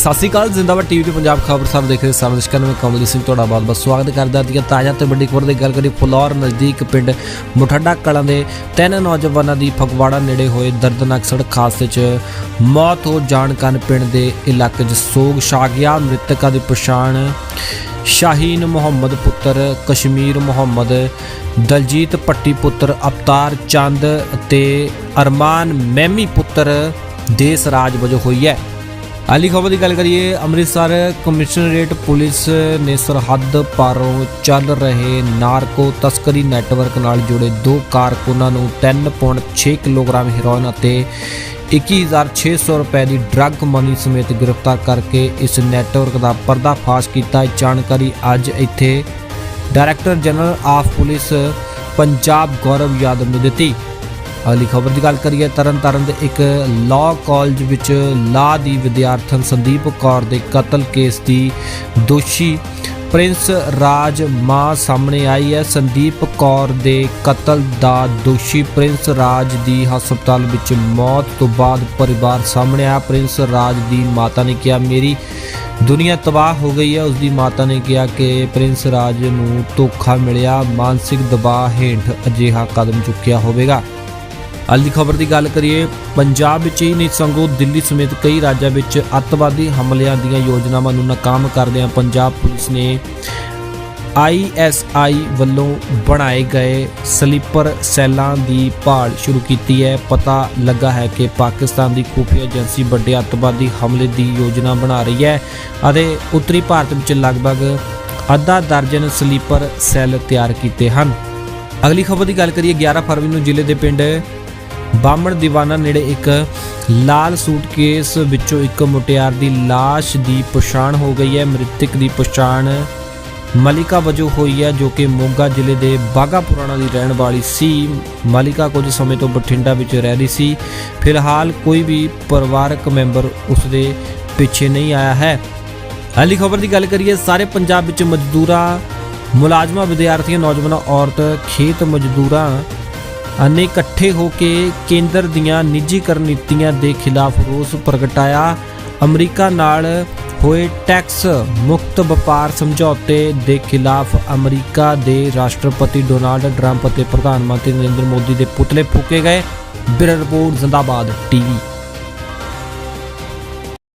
ਸਤਿ ਸ਼੍ਰੀ ਅਕਾਲ, ਜ਼ਿੰਦਾਬਾਦ ਟੀਵੀ ਤੇ ਪੰਜਾਬ ਖਬਰ ਸਾਹਿਬ ਦੇਖ ਰਹੇ ਸਾਰੇ ਦਰਸ਼ਕਾਂ ਨੂੰ ਮੈਂ ਕਮਲਜੀਤ ਸਿੰਘ ਤੁਹਾਡਾ ਬਹੁਤ-ਬਹੁਤ ਸਵਾਗਤ ਕਰਦਾ ਹਾਂ ਤਾਜ਼ਾ ਤੇ ਵੱਡੀ ਖਬਰ ਦੀ ਗੱਲ ਕਰੀ ਫਲੌਰ ਨਜ਼ਦੀਕ ਪਿੰਡ ਮੁਠੱਡਾ ਕਲਾਂ ਦੇ ਤਿੰਨ ਨੌਜਵਾਨਾਂ ਦੀ ਫਗਵਾੜਾ ਨੇੜੇ ਹੋਏ ਦਰਦਨਾਕ ਸੜਕ ਹਾਦਸੇ 'ਚ ਮੌਤ ਹੋ ਜਾਣ ਕਾਰਨ ਪਿੰਡ ਦੇ ਇਲਾਕੇ 'ਚ ਸੋਗ ਛਾ ਗਿਆ ਮ੍ਰਿਤਕਾਂ ਦੀ ਪਛਾਣ ਸ਼ਾਹੀਨ ਮੁਹੰਮਦ, ਪੁੱਤਰ ਕਸ਼ਮੀਰ ਮੁਹੰਮਦ, ਦਲਜੀਤ ਪੱਟੀ ਪੁੱਤਰ ਅਵਤਾਰ ਚੰਦ ਤੇ ਅਰਮਾਨ ਮੈਮੀ, ਪੁੱਤਰ ਦੇਸ ਰਾਜ ਵਜੋਂ ਹੋਈ ਹੈ। ਹਾਲੀ ਖਬਰ ਦੀ ਗੱਲ ਕਰੀਏ, ਅੰਮ੍ਰਿਤਸਰ ਕਮਿਸ਼ਨਰੇਟ ਪੁਲਿਸ ਨੇ ਸਰਹੱਦ ਪਾਰੋਂ ਚੱਲ ਰਹੇ ਨਾਰਕੋ ਤਸਕਰੀ ਨੈਟਵਰਕ ਨਾਲ ਜੁੜੇ ਦੋ ਕਾਰਕੁਨਾਂ ਨੂੰ 3.6 ਕਿਲੋਗ੍ਰਾਮ ਹੈਰੋਇਨ ਅਤੇ 21600 ਰੁਪਏ ਦੀ ਡਰੱਗ ਮਨੀ ਸਮੇਤ ਗ੍ਰਿਫਤਾਰ ਕਰਕੇ ਇਸ ਨੈਟਵਰਕ ਦਾ ਪਰਦਾਫਾਸ਼ ਕੀਤਾ। ਜਾਣਕਾਰੀ ਅੱਜ ਇੱਥੇ director general of police Punjab Gaurav Yadav ਨੇ ਦਿੱਤੀ। ਅਗਲੀ ਖਬਰ ਦੀ ਗੱਲ ਕਰੀਏ, ਤਰਨਤਾਰਨ ਦੇ ਇੱਕ ਲਾਅ ਕਾਲਜ ਵਿੱਚ ਲਾ ਦੀ ਵਿਦਿਆਰਥਣ ਸੰਦੀਪ ਕੌਰ ਦੇ ਕਤਲ ਕੇਸ ਦੀ ਦੋਸ਼ੀ ਪ੍ਰਿੰਸ ਰਾਜ ਮਾਂ ਸਾਹਮਣੇ ਆਈ ਹੈ। ਸੰਦੀਪ ਕੌਰ ਦੇ ਕਤਲ ਦਾ ਦੋਸ਼ੀ ਪ੍ਰਿੰਸ ਰਾਜ ਦੀ ਹਸਪਤਾਲ ਵਿੱਚ ਮੌਤ ਤੋਂ ਬਾਅਦ ਪਰਿਵਾਰ ਸਾਹਮਣੇ ਆਇਆ। ਪ੍ਰਿੰਸ ਰਾਜ ਦੀ ਮਾਤਾ ਨੇ ਕਿਹਾ, ਮੇਰੀ ਦੁਨੀਆ ਤਬਾਹ ਹੋ ਗਈ ਹੈ। ਉਸ ਦੀ ਮਾਤਾ ਨੇ ਕਿਹਾ ਕਿ ਪ੍ਰਿੰਸ ਰਾਜ ਨੂੰ ਧੋਖਾ ਮਿਲਿਆ। ਮਾਨਸਿਕ ਦਬਾਅ ਹੇਠ ਅਜਿਹਾ ਕਦਮ ਚੁੱਕਿਆ ਹੋਵੇਗਾ। ਅੱਜ ਦੀ ਖਬਰ ਦੀ ਗੱਲ ਕਰੀਏ, ਪੰਜਾਬ ਵਿੱਚ ਹੀ ਨਹੀਂ ਸੰਗੋ ਦਿੱਲੀ ਸਮੇਤ ਕਈ ਰਾਜਾਂ ਵਿੱਚ ਅੱਤਵਾਦੀ ਹਮਲਿਆਂ ਦੀਆਂ ਯੋਜਨਾਵਾਂ ਨੂੰ ਨਾਕਾਮ ਕਰਦਿਆਂ ਪੰਜਾਬ ਪੁਲਿਸ ਨੇ ISI ਵੱਲੋਂ ਬਣਾਏ ਗਏ ਸਲੀਪਰ ਸੈੱਲਾਂ ਦੀ ਭਾਲ ਸ਼ੁਰੂ ਕੀਤੀ ਹੈ। ਪਤਾ ਲੱਗਾ ਹੈ ਕਿ ਪਾਕਿਸਤਾਨ ਦੀ ਖੁਫੀਆ ਏਜੰਸੀ ਵੱਡੇ ਅੱਤਵਾਦੀ ਹਮਲੇ ਦੀ ਯੋਜਨਾ ਬਣਾ ਰਹੀ ਹੈ ਅਤੇ ਉੱਤਰੀ ਭਾਰਤ ਵਿੱਚ ਲਗਭਗ ਅੱਧਾ ਦਰਜਨ ਸਲੀਪਰ ਸੈੱਲ ਤਿਆਰ ਕੀਤੇ ਹਨ। ਅਗਲੀ ਖਬਰ ਦੀ ਗੱਲ ਕਰੀਏ 11 ਫਰਵਰੀ ਨੂੰ ਜ਼ਿਲ੍ਹੇ ਦੇ ਪਿੰਡ ਬਾਮਣ ਦੀਵਾਨਾ ਨੇੜੇ ਇੱਕ ਲਾਲ ਸੂਟਕੇਸ ਵਿੱਚੋਂ ਇੱਕ ਮੁਟਿਆਰ ਦੀ ਲਾਸ਼ ਦੀ ਪਛਾਣ ਹੋ ਗਈ ਹੈ। ਮ੍ਰਿਤਕ ਦੀ ਪਛਾਣ ਮਲਿਕਾ ਵਜੋਂ ਹੋਈ ਹੈ, ਜੋ ਕਿ ਮੋਗਾ ਜ਼ਿਲ੍ਹੇ ਦੇ ਬਾਗਾ ਪੁਰਾਣਾ ਦੀ ਰਹਿਣ ਵਾਲੀ ਸੀ। ਮਲਿਕਾ ਕੁਝ ਸਮੇਂ ਤੋਂ ਬਠਿੰਡਾ ਵਿੱਚ ਰਹਿ ਰਹੀ ਸੀ। ਫਿਲਹਾਲ ਕੋਈ ਵੀ ਪਰਿਵਾਰਕ ਮੈਂਬਰ ਉਸ ਦੇ ਪਿੱਛੇ ਨਹੀਂ ਆਇਆ ਹੈ। ਅਗਲੀ ਖਬਰ ਦੀ ਗੱਲ ਕਰੀਏ, ਸਾਰੇ ਪੰਜਾਬ ਵਿੱਚ ਮਜ਼ਦੂਰਾਂ, ਮੁਲਾਜ਼ਮਾਂ, ਵਿਦਿਆਰਥੀਆਂ, ਨੌਜਵਾਨਾਂ, ਔਰਤ, ਖੇਤ ਮਜ਼ਦੂਰਾਂ ਨੇ ਇਕੱਠੇ ਹੋ ਕੇ ਕੇਂਦਰ ਦੀਆਂ ਨਿੱਜੀਕਰਨ ਨੀਤੀਆਂ ਦੇ ਖਿਲਾਫ ਰੋਸ ਪ੍ਰਗਟਾਇਆ। ਅਮਰੀਕਾ ਨਾਲ ਹੋਏ ਟੈਕਸ ਮੁਕਤ ਵਪਾਰ ਸਮਝੌਤੇ ਦੇ ਖਿਲਾਫ ਅਮਰੀਕਾ ਦੇ ਰਾਸ਼ਟਰਪਤੀ ਡੋਨਾਲਡ ਟਰੰਪ ਅਤੇ ਪ੍ਰਧਾਨ ਮੰਤਰੀ ਨਰਿੰਦਰ ਮੋਦੀ ਦੇ ਪੁਤਲੇ ਫੂਕੇ ਗਏ। ਬਿਰ ਰਿਪੋਰਟ, ਜ਼ਿੰਦਾਬਾਦ, ਟੀਵੀ।